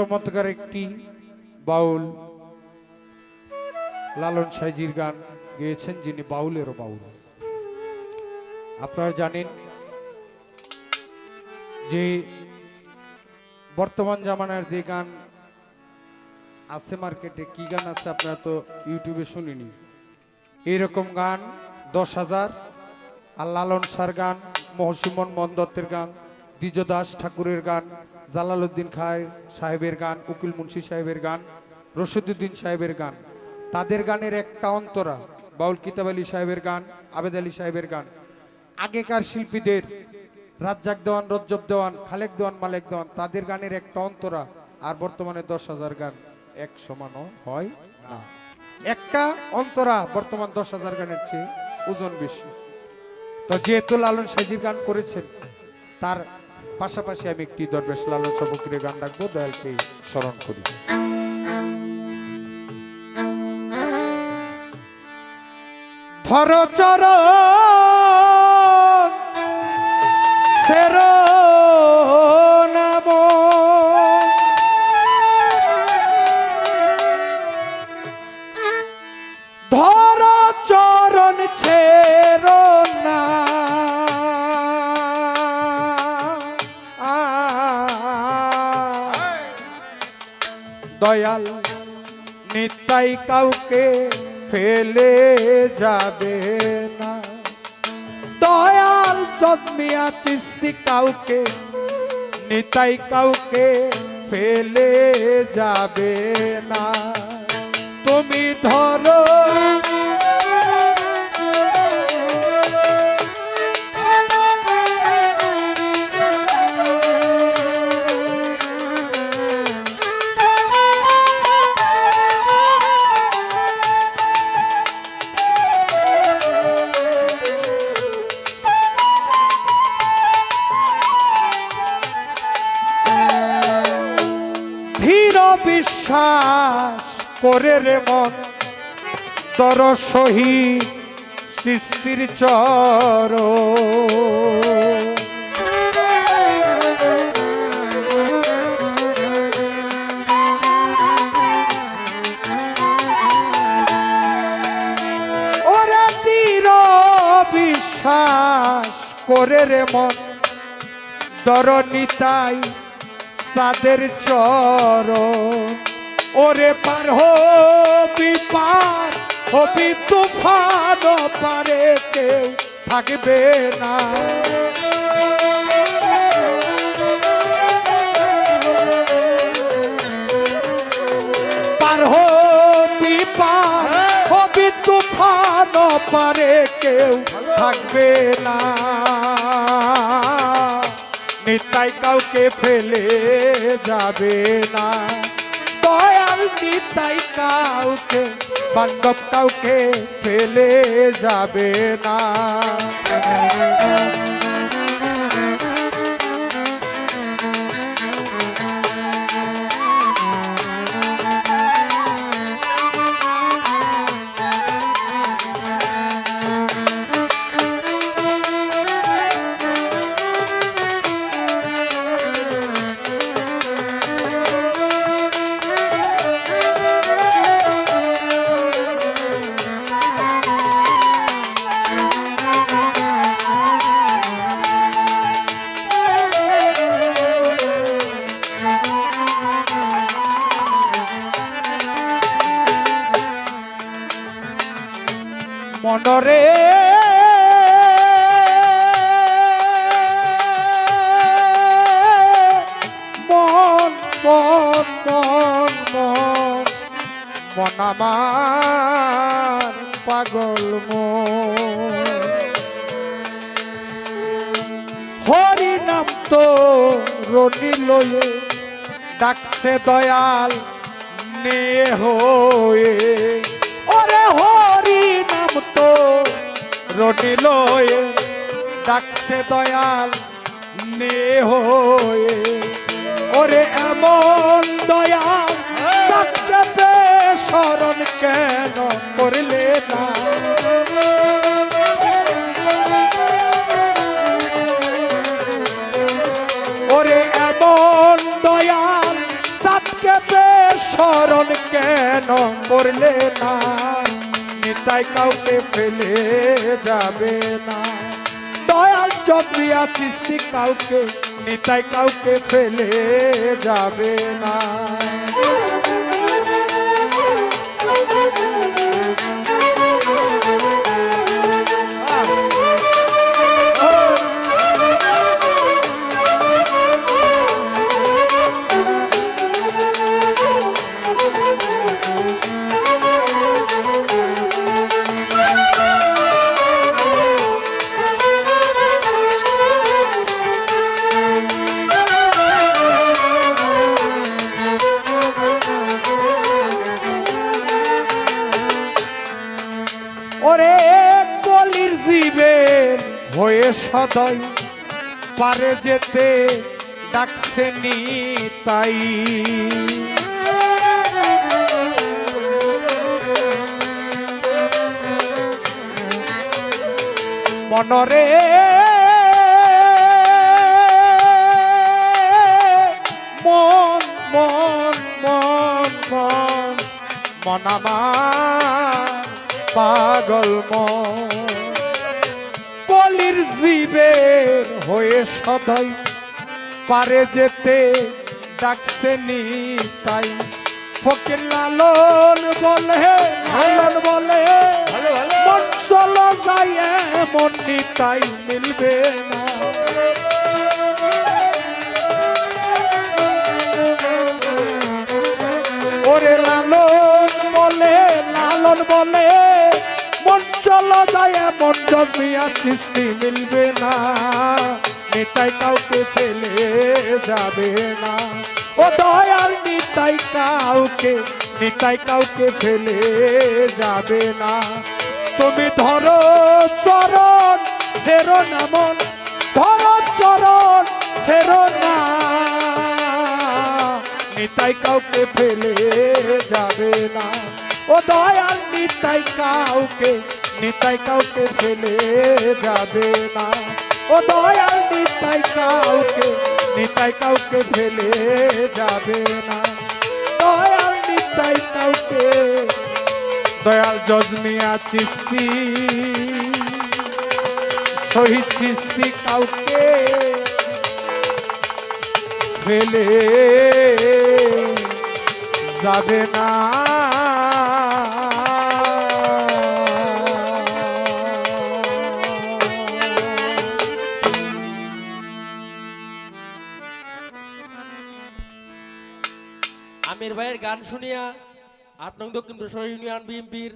চমৎকার একটি বাউল লালন সাইজির গান গেয়েছেন যিনি বাউলেরও বাউল। আপনারা জানেন যে বর্তমান জামানার যে গান আছে মার্কেটে, কি গান আছে আপনারা তো ইউটিউবে শুনিনি? এইরকম গান দশ হাজার, আর লালন সার গান, মহসিমন মন্দত্তের গান দ্বিজ দাস ঠাকুরের গান, জালালউদ্দিন খায় সাহেবের গান, উকিল মুন্সি সাহেবের গান, রশিদুদ্দিন সাহেবের গান। তাদের গানের একটা অন্তরা, বাউল কিতাব আলী সাহেবের গান, আবেদ আলী সাহেবের গান। আগেকার শিল্পীদের, রাজ্জাক দেওয়ান, রজ্জব দেওয়ান, খালেক দেওয়ান, মালেক দেওয়ান, তাদের গানের একটা অন্তরা, আর বর্তমানে দশ হাজার গান এক সমানও হয় না। একটা অন্তরা বর্তমান দশ হাজার গানের চেয়ে ওজন বেশি। তো যেহেতু লালন সাইজির গান করেছেন, তার পাশাপাশি আমি একটি দরবেশ লালন সবকিরে গান রাখব দয়ালকে স্মরণ করি। ধর চর সের দয়াল, নিতাই কাউকে ফেলে যাবে না। দয়াল চশমিয়া চিস্তি কাউকে, নিতাই কাউকে ফেলে যাবে না। তুমি ধরো বিশ্বাস করে রে মন। তর সহিত সৃষ্টির চর। করে রে মন। দর নিতাই সাদের চর। ওরে পার হবি পার, হবি তুফান পারে কেউ থাকবে না। পার হবি পার, হবি তুফান পারে কেউ থাকবে না। নিতাই কাউকে ফেলে যাবে না। দয়াল তাই কাউকে বান্ধব কাউকে ফেলে যাবে না। মনরে। মন মন মন মন। মন পাগল হরি নাম তো রনি লয়ে ডাকছে দয়াল নে হয়ে। ওরে তো রনি লয়ে ডাকছে দয়াল নে হয়ে। ওরে এমন দয়াল স্মরণ কেন করলে না? ওরে এমন দয়াল সাত করলে না? নিতাই কাউকে ফেলে যাবে না। দয়াল চক্রিয়া সৃষ্টি কাউকে নিতাই কাউকে ফেলে যাবে না। হয়ে সদয় পারে যেতে ডাকছে নি তাই। মনরে সদয়। পারে যেতে ডাকছে নি তাই। ফকির লালন বলে লালন বলে মন চলো যাই মন তাই মিলবে না। ওরে লালন বলে লালন বলে মন চলো যায় মন জমিয়া সৃষ্টি মিলবে না। নিতাই কাউকে ফেলে যাবে না। ও দয়াল, নিতাই কাউকে নিতাই কাউকে ফেলে যাবে না। তুমি ধরো চরণ, ফেরো না মন, ধরো চরণ, ফেরো না। নিতাই কাউকে ফেলে যাবে না। ও দয়াল, নিতাই কাউকে নিতাই কাউকে ফেলে যাবে না। ও দয়াল, নিতাই কাউকে নিতাই কাউকে ফেলে যাবে না। দয়াল, নিতাই কাউকে, দয়াল জজমিয়া চিস্তি, শহীদ চিস্তি কাউকে ফেলে যাবে গান শুনিয়া আট নং দক্ষিণ ইউনিয়ন বিএনপির